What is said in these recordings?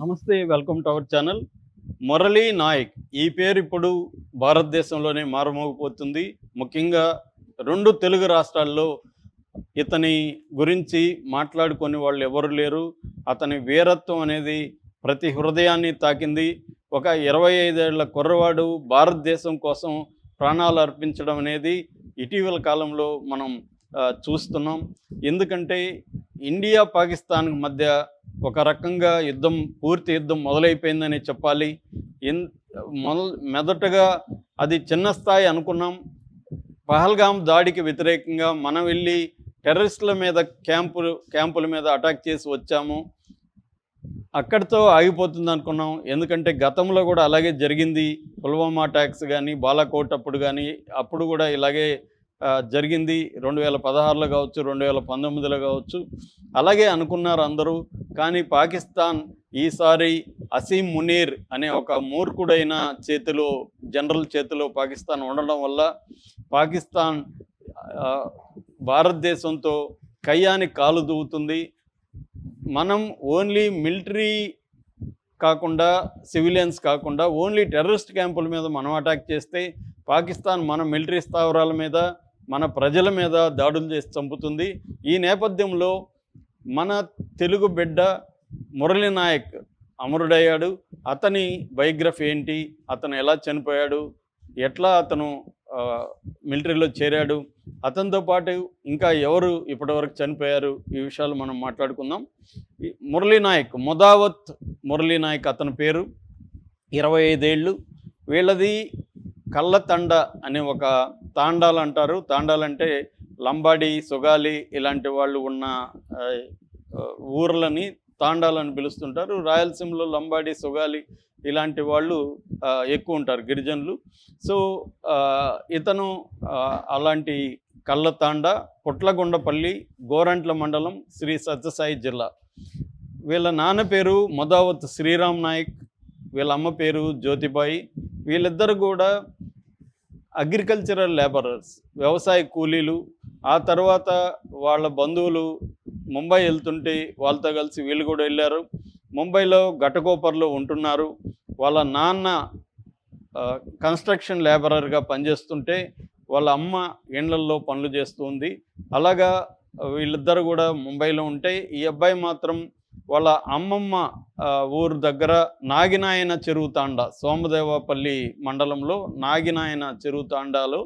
నమస్తే welcome to our channel. Murali Naik ఈ పేరు ఇప్పుడు భారతదేశంలోనే మారుమోగిపోతుంది. ముఖ్యంగా రెండు తెలుగు రాష్ట్రాల్లో ఇతని గురించి మాట్లాడుకునే వాళ్ళు ఎవరు లేరు. అతని వీరత్వం అనేది ప్రతి హృదయాన్ని తాకింది. ఒక ఇరవై ఐదేళ్ళ కుర్రవాడు భారతదేశం కోసం ప్రాణాలు అర్పించడం అనేది ఇటీవల కాలంలో మనం చూస్తున్నాం. ఎందుకంటే ఇండియా పాకిస్తాన్ మధ్య ఒక రకంగా యుద్ధం పూర్తి యుద్ధం మొదలైపోయిందని చెప్పాలి. ఎన్ మొదటగా అది చిన్న స్థాయి అనుకున్నాం. పహల్గాం దాడికి వ్యతిరేకంగా మనం వెళ్ళి టెర్రరిస్టుల మీద క్యాంపులు క్యాంపుల మీద అటాక్ చేసి వచ్చాము. అక్కడితో ఆగిపోతుంది అనుకున్నాం. ఎందుకంటే గతంలో కూడా అలాగే జరిగింది. పుల్వామా అటాక్స్ కానీ బాలాకోట్ అప్పుడు కానీ అప్పుడు కూడా ఇలాగే జరిగింది. రెండు వేల పదహారులో కావచ్చు రెండు వేల పంతొమ్మిదిలో కావచ్చు. అలాగే అనుకున్నారు అందరూ. కానీ పాకిస్తాన్ ఈసారి అసీం మునీర్ అనే ఒక మూర్ఖుడైన చేతిలో జనరల్ చేతిలో పాకిస్తాన్ ఉండడం వల్ల పాకిస్తాన్ భారతదేశంతో కయ్యాని కాలు దూవుతుంది. మనం ఓన్లీ మిలిటరీ కాకుండా సివిలియన్స్ కాకుండా ఓన్లీ టెర్రరిస్ట్ క్యాంపుల మీద మనం అటాక్ చేస్తే పాకిస్తాన్ మన మిలిటరీ స్థావరాల మీద మన ప్రజల మీద దాడులు చేసి చంపుతుంది. ఈ నేపథ్యంలో మన తెలుగు బిడ్డ మురళి నాయక్ అమరుడయ్యాడు. అతని బయోగ్రఫీ ఏంటి? అతను ఎలా చనిపోయాడు? ఎట్లా అతను మిలిటరీలో చేరాడు? అతనితో పాటు ఇంకా ఎవరు ఇప్పటివరకు చనిపోయారు? ఈ విషయాలు మనం మాట్లాడుకుందాం. ఈ మురళీ నాయక్ ముదావత్ మురళీ నాయక్ అతని పేరు. ఇరవై ఐదేళ్ళు. వీళ్ళది కళ్ళతండ అనే ఒక తాండాలు అంటారు తాండాలంటే లంబాడి సుగాలి ఇలాంటి వాళ్ళు ఉన్న ఊర్లని తాండాలని పిలుస్తుంటారు. రాయలసీమలో లంబాడి సుగాలి ఇలాంటి వాళ్ళు ఎక్కువ ఉంటారు గిరిజనులు. సో ఇతను అలాంటి కళ్ళతాండ పుట్లగొండపల్లి గోరంట్ల మండలం శ్రీ సత్యసాయి జిల్లా. వీళ్ళ నాన్న పేరు మొదావత్ శ్రీరామ్ నాయక్ వీళ్ళ అమ్మ పేరు జ్యోతిబాయి. వీళ్ళిద్దరు కూడా అగ్రికల్చరల్ లేబరర్స్ వ్యవసాయ కూలీలు ఆ తర్వాత వాళ్ళ బంధువులు ముంబై వెళ్తుంటే వాళ్ళతో కలిసి వీళ్ళు కూడా వెళ్ళారు. ముంబైలో ఘటకోపర్లో ఉంటున్నారు. వాళ్ళ నాన్న కన్స్ట్రక్షన్ లేబరర్గా పనిచేస్తుంటే వాళ్ళ అమ్మ ఇండ్లల్లో పనులు చేస్తుంది అలాగా వీళ్ళిద్దరు కూడా ముంబైలో ఉంటే ఈ అబ్బాయి మాత్రం వాళ్ళ అమ్మమ్మ ఊరు దగ్గర నాగినాయన చెరువు తాండ సోమదేవపల్లి మండలంలో నాగినాయన చెరువు తాండాలో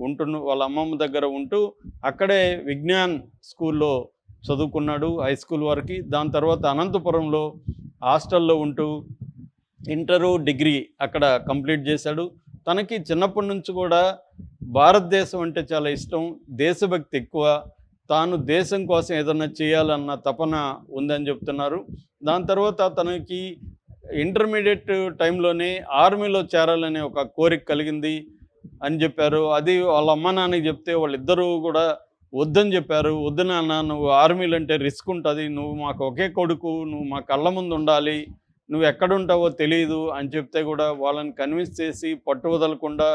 ఉంటున్న వాళ్ళ అమ్మమ్మ దగ్గర ఉంటూ అక్కడే విజ్ఞాన్ స్కూల్లో చదువుకున్నాడు హై స్కూల్ వరకు. దాని తర్వాత అనంతపురంలో హాస్టల్లో ఉంటూ ఇంటరు డిగ్రీ అక్కడ కంప్లీట్ చేశాడు. తనకి చిన్నప్పటి నుంచి కూడా భారతదేశం అంటే చాలా ఇష్టం. దేశభక్తి ఎక్కువ. తాను దేశం కోసం ఏదన్నా చేయాలన్న తపన ఉందని చెప్తున్నారు. దాని తర్వాత తనకి ఇంటర్మీడియట్ టైంలోనే ఆర్మీలో చేరాలనే ఒక కోరిక కలిగింది అని చెప్పారు. అది వాళ్ళ అమ్మ నాన్నకి చెప్తే వాళ్ళిద్దరూ కూడా వద్దని చెప్పారు. వద్దు నాన్న నువ్వు ఆర్మీలు అంటే రిస్క్ ఉంటుంది. నువ్వు మాకు ఒకే కొడుకు నువ్వు మా కళ్ళ ముందు ఉండాలి. నువ్వు ఎక్కడుంటావో తెలియదు అని చెప్తే కూడా వాళ్ళని కన్విన్స్ చేసి పట్టు వదలకుండా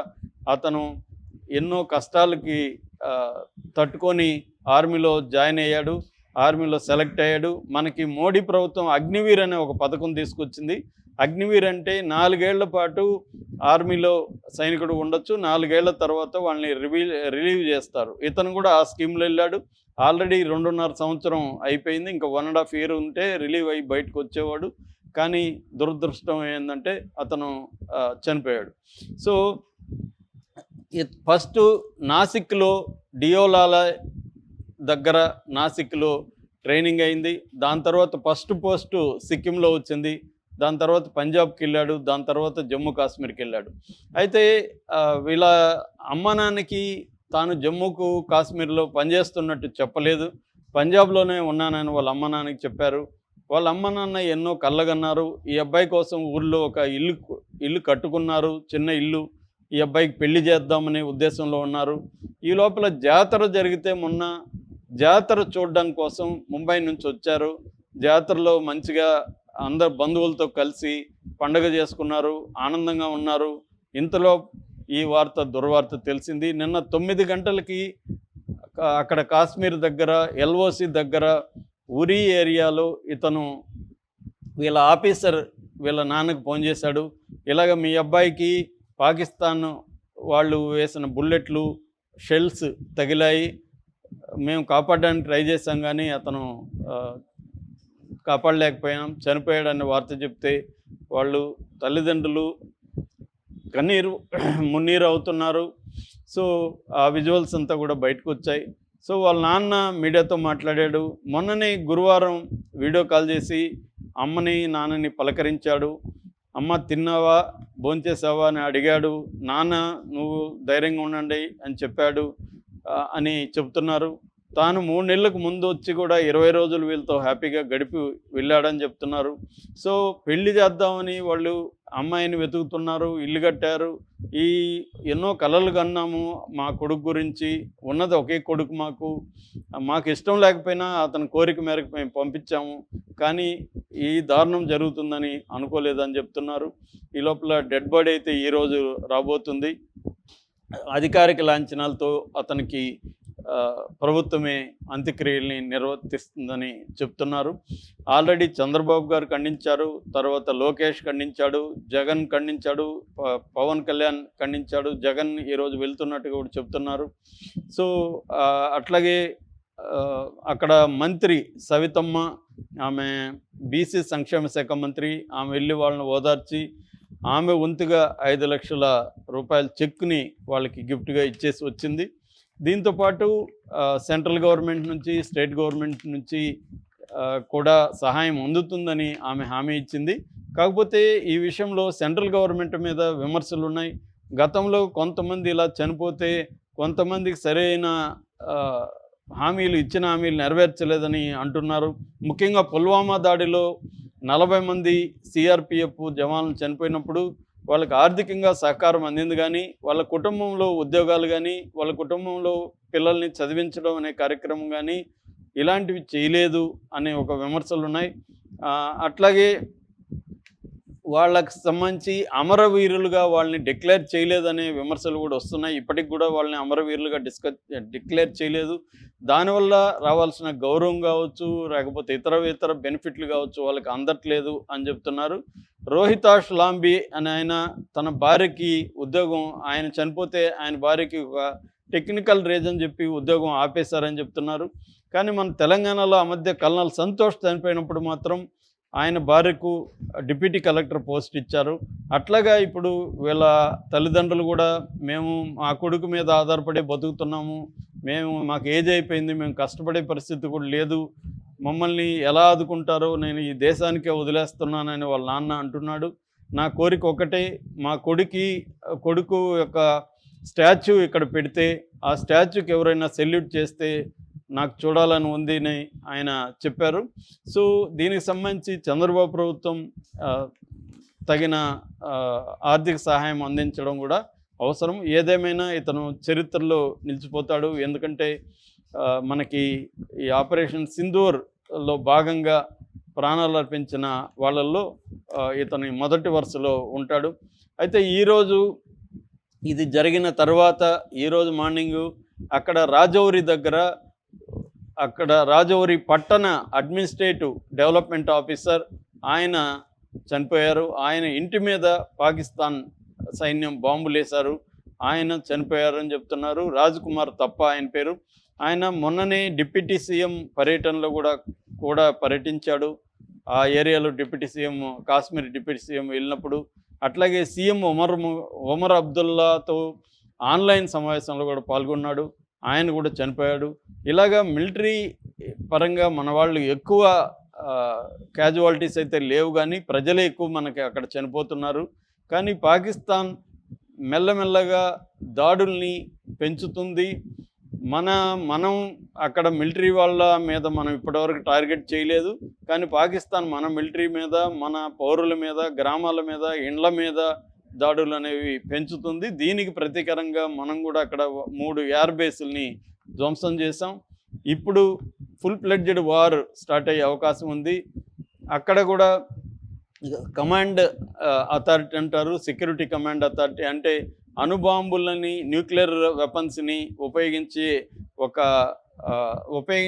అతను ఎన్నో కష్టాలకి తట్టుకొని ఆర్మీలో జాయిన్ అయ్యాడు ఆర్మీలో సెలెక్ట్ అయ్యాడు. మనకి మోడీ ప్రభుత్వం అగ్నివీర్ అనే ఒక పథకం తీసుకొచ్చింది. అగ్నివీర్ అంటే నాలుగేళ్ళ పాటు ఆర్మీలో సైనికుడు ఉండొచ్చు నాలుగేళ్ళ తర్వాత వాళ్ళని రివీ రిలీవ్ చేస్తారు. ఇతను కూడా ఆ స్కీమ్లో వెళ్ళాడు. ఆల్రెడీ రెండున్నర సంవత్సరం అయిపోయింది. ఇంకా వన్ అండ్ హాఫ్ ఇయర్ ఉంటే రిలీవ్ అయ్యి బయటకు వచ్చేవాడు. కానీ దురదృష్టం ఏంటంటే అతను చనిపోయాడు. సో ఫస్ట్ నాసిక్లో డియోలాల దగ్గర నాసిక్లో ట్రైనింగ్ అయింది. దాని తర్వాత ఫస్ట్ పోస్ట్ సిక్కింలో వచ్చింది. దాని తర్వాత పంజాబ్కి వెళ్ళాడు. దాని తర్వాత జమ్మూ కాశ్మీర్కి వెళ్ళాడు. అయితే వీళ్ళ అమ్మానాన్నకి తాను జమ్మూకు కాశ్మీర్లో పనిచేస్తున్నట్టు చెప్పలేదు. పంజాబ్లోనే ఉన్నానని వాళ్ళ అమ్మ నాన్నకి చెప్పారు. వాళ్ళ అమ్మ నాన్న ఎన్నో కళ్ళగన్నారు. ఈ అబ్బాయి కోసం ఊళ్ళో ఒక ఇల్లు ఇల్లు కట్టుకున్నారు. చిన్న ఇల్లు. ఈ అబ్బాయికి పెళ్ళి చేద్దామనే ఉద్దేశంలో ఉన్నారు. ఈ లోపల జాతర జరిగితే మొన్న జాతర చూడడం కోసం ముంబై నుంచి వచ్చారు. జాతరలో మంచిగా అందరు బంధువులతో కలిసి పండగ చేసుకున్నారు ఆనందంగా ఉన్నారు. ఇంతలో ఈ వార్త దుర్వార్త తెలిసింది. నిన్న తొమ్మిది గంటలకి అక్కడ కాశ్మీర్ దగ్గర ఎల్ఓసి దగ్గర ఉరి ఏరియాలో ఇతను వీళ్ళ ఆఫీసర్ వీళ్ళ నాన్నకు ఫోన్ చేశాడు. ఇలాగ మీ అబ్బాయికి పాకిస్తాన్ వాళ్ళు వేసిన బుల్లెట్లు షెల్స్ తగిలాయి. మేము కాపాడడానికి ట్రై చేశాం కానీ అతను కాపాడలేకపోయాం. చనిపోయాడన్న వార్త చెప్తే వాళ్ళు తల్లిదండ్రులు కన్నీరు మున్నీరు అవుతున్నారు. సో ఆ విజువల్స్ అంతా కూడా బయటకు వచ్చాయి. సో వాళ్ళ నాన్న మీడియాతో మాట్లాడాడు. మొన్ననే గురువారం వీడియో కాల్ చేసి అమ్మని నాన్నని పలకరించాడు. అమ్మ తిన్నావా? భోంచేసావా అని అడిగాడు. నాన్న నువ్వు ధైర్యంగా ఉండండి అని చెప్పాడు అని చెప్తున్నారు తాను మూడు నెలలకు ముందు వచ్చి కూడా ఇరవై రోజులు వీళ్ళతో హ్యాపీగా గడిపి వెళ్ళాడని చెప్తున్నారు. సో పెళ్ళి చేద్దామని వాళ్ళు అమ్మాయిని వెతుకుతున్నారు ఇల్లు కట్టారు. ఈ ఎన్నో కలలు కన్నాము మా కొడుకు గురించి. ఉన్నది ఒకే కొడుకు మాకు. మాకు ఇష్టం లేకపోయినా అతని కోరిక మేరకు మేము పంపించాము. కానీ ఈ దారుణం జరుగుతుందని అనుకోలేదని చెప్తున్నారు. ఈ లోపల డెడ్ బాడీ అయితే ఈరోజు రాబోతుంది. అధికారిక లాంఛనాలతో అతనికి ప్రభుత్వమే అంత్యక్రియల్ని నిర్వర్తిస్తుందని చెప్తున్నారు. ఆల్రెడీ చంద్రబాబు గారు ఖండించారు తర్వాత లోకేష్ ఖండించాడు జగన్ ఖండించాడు ప- పవన్ కళ్యాణ్ ఖండించాడు జగన్ ఈరోజు వెళ్తున్నట్టుగా కూడా చెప్తున్నారు. సో అట్లాగే అక్కడ మంత్రి సవితమ్మ ఆమె బీసీ సంక్షేమ శాఖ మంత్రి ఆమె వెళ్ళి వాళ్ళని ఓదార్చి ఆమె వంతుగా ఐదు లక్షల రూపాయల చెక్ని వాళ్ళకి గిఫ్ట్గా ఇచ్చేసి వచ్చింది. దీంతోపాటు సెంట్రల్ గవర్నమెంట్ నుంచి స్టేట్ గవర్నమెంట్ నుంచి కూడా సహాయం అందుతుందని ఆమె హామీ ఇచ్చింది. కాకపోతే ఈ విషయంలో సెంట్రల్ గవర్నమెంట్ మీద విమర్శలు ఉన్నాయి. గతంలో కొంతమంది ఇలా చనిపోతే కొంతమందికి సరైన హామీలు ఇచ్చిన హామీలు నెరవేర్చలేదని అంటున్నారు. ముఖ్యంగా పుల్వామా దాడిలో నలభై మంది సిఆర్పిఎఫ్ జవాన్లు చనిపోయినప్పుడు వాళ్ళకి ఆర్థికంగా సహకారం అందింది కానీ వాళ్ళ కుటుంబంలో ఉద్యోగాలు కానీ వాళ్ళ కుటుంబంలో పిల్లల్ని చదివించడం అనే కార్యక్రమం కానీ ఇలాంటివి చేయలేదు అనే ఒక విమర్శలు ఉన్నాయి అట్లాగే వాళ్ళకి సంబంధించి అమరవీరులుగా వాళ్ళని డిక్లేర్ చేయలేదనే విమర్శలు కూడా వస్తున్నాయి. ఇప్పటికి కూడా వాళ్ళని అమరవీరులుగా డిస్కస్ డిక్లేర్ చేయలేదు. దానివల్ల రావాల్సిన గౌరవం కావచ్చు లేకపోతే ఇతర ఇతర బెనిఫిట్లు కావచ్చు వాళ్ళకి అందట్లేదు అని చెప్తున్నారు. రోహితాష్ లాంబి అని ఆయన తన భార్యకి ఉద్యోగం ఆయన చనిపోతే ఆయన భార్యకి ఒక టెక్నికల్ రీజన్ చెప్పి ఉద్యోగం ఆపేశారని చెప్తున్నారు. కానీ మన తెలంగాణలో ఆ మధ్య కల్నల్ సంతోష్ చనిపోయినప్పుడు మాత్రం ఆయన భార్యకు డిప్యూటీ కలెక్టర్ పోస్ట్ ఇచ్చారు. అట్లాగా ఇప్పుడు వీళ్ళ తల్లిదండ్రులు కూడా మేము మా కొడుకు మీద ఆధారపడి బతుకుతున్నాము. మేము మాకు ఏజ్ అయిపోయింది మేము కష్టపడే పరిస్థితి కూడా లేదు. మమ్మల్ని ఎలా ఆదుకుంటారో నేను ఈ దేశానికే వదిలేస్తున్నానని వాళ్ళ నాన్న అంటున్నాడు. నా కోరిక ఒకటే మా కొడుకి కొడుకు యొక్క స్టాచ్యూ ఇక్కడ పెడితే ఆ స్టాచ్యూకి ఎవరైనా సెల్యూట్ చేస్తే నాకు చూడాలని ఉంది అని ఆయన చెప్పారు. సో దీనికి సంబంధించి చంద్రబాబు ప్రభుత్వం తగిన ఆర్థిక సహాయం అందించడం కూడా అవసరం. ఏదేమైనా ఇతను చరిత్రలో నిలిచిపోతాడు. ఎందుకంటే మనకి ఈ ఆపరేషన్ సింధూర్లో భాగంగా ప్రాణాలు అర్పించిన వాళ్ళల్లో ఇతని మొదటి వరుసలో ఉంటాడు. అయితే ఈరోజు ఇది జరిగిన తర్వాత ఈరోజు మార్నింగు అక్కడ రాజౌరి దగ్గర అక్కడ రాజౌరి పట్టణ అడ్మినిస్ట్రేటివ్ డెవలప్మెంట్ ఆఫీసర్. ఆయన చనిపోయారు. ఆయన ఇంటి మీద పాకిస్తాన్ సైన్యం బాంబులేశారు ఆయన చనిపోయారని చెప్తున్నారు. రాజ్ కుమార్ తప్ప ఆయన పేరు. ఆయన మొన్ననే డిప్యూటీ సీఎం పర్యటనలో కూడా కూడా పర్యటించాడు. ఆ ఏరియాలో deputy CM Kashmir deputy CM వెళ్ళినప్పుడు. అట్లాగే సీఎం ఒమర్ ఉమర్ ఒమర్ అబ్దుల్లాతో ఆన్లైన్ సమావేశంలో కూడా పాల్గొన్నాడు. ఆయన కూడా చనిపోయాడు. ఇలాగా మిలిటరీ పరంగా మన వాళ్ళు ఎక్కువ క్యాజువాలిటీస్ అయితే లేవు కానీ ప్రజలే ఎక్కువ మనకి అక్కడ చనిపోతున్నారు. కానీ పాకిస్తాన్ మెల్లమెల్లగా దాడుల్ని పెంచుతుంది. మన మనం అక్కడ మిలిటరీ వాళ్ళ మీద మనం ఇప్పటివరకు టార్గెట్ చేయలేదు. కానీ పాకిస్తాన్ మన మిలిటరీ మీద మన పౌరుల మీద గ్రామాల మీద ఇండ్ల మీద దాడులు అనేవి పెంచుతుంది. దీనికి ప్రతీకరంగా మనం కూడా అక్కడ మూడు ఎయిర్ బేసుల్ని ధ్వంసం చేసాం ఇప్పుడు ఫుల్ ప్లెడ్జెడ్ వార్ స్టార్ట్ అయ్యే అవకాశం ఉంది. అక్కడ కూడా కమాండ్ అథారిటీ అంటారు సెక్యూరిటీ కమాండ్ అథారిటీ అంటే అణుబాంబులని న్యూక్లియర్ వెపన్స్ని ఉపయోగించి ఒక ఉపయోగి